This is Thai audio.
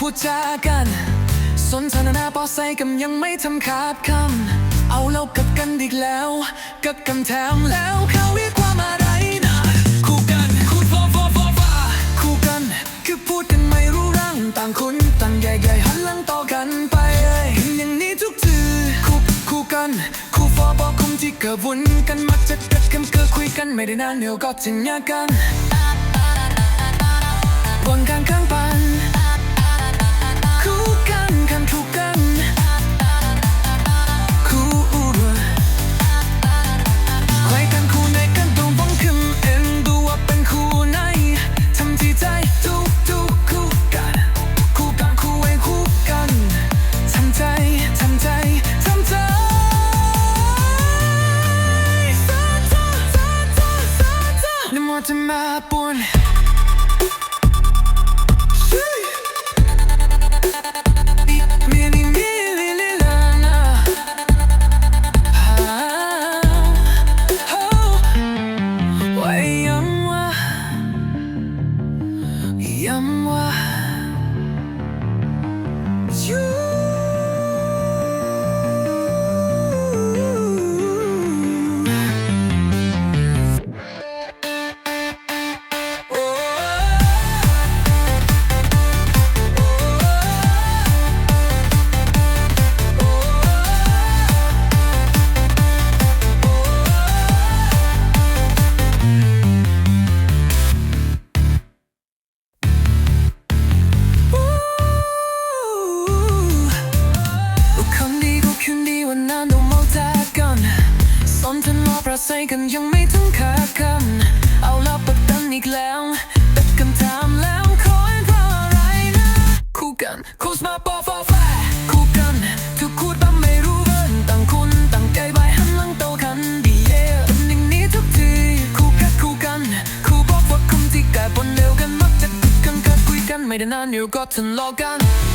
พูดจากัน สนทนาปอใส่กันยังไม่ทำขาดคำเอาเรากัดกันอีกแล้วกัดกันแถมแล้วเขาเรียกว่ามาไรนะคู่กันคู่ฟอฟอฟอฟาคู่กัน คือพูดกันไม่รู้เรื่องต่างคนต่างใหญ่ๆหันหลังต่อกันไปเลยอย่างนี้ทุกทีคู่คู่กันคู่ฟอบอกคุมที่เกิดวนกันมักจะกัดกันเกิดคุยกันไม่ได้นานเดี๋ยวก็จะยากกันบนกลารข้างปัน ว่ นาประสัยกันยังไม่ถึงขาดคำเอาลับปักตันอีกแล้วตัดกันถามแล้วคอยเพราะอะไรนะคู่กันคู่สมาปอฟอแฟคู่กันทุกคู่ตั้งไม่รู้เรื่องต่างคนต่างใจไปหันหลังโตอกันดีเย่เป็นอย่างนี้ทุกทีคู่กันคู่กันคู่บอกว่าคุมที่กลายปนเร็วกันมักจะติดกันกัดคุยกันไม่ได้นานเดี๋ยวก็ทะเลาะกันกันต้อกัน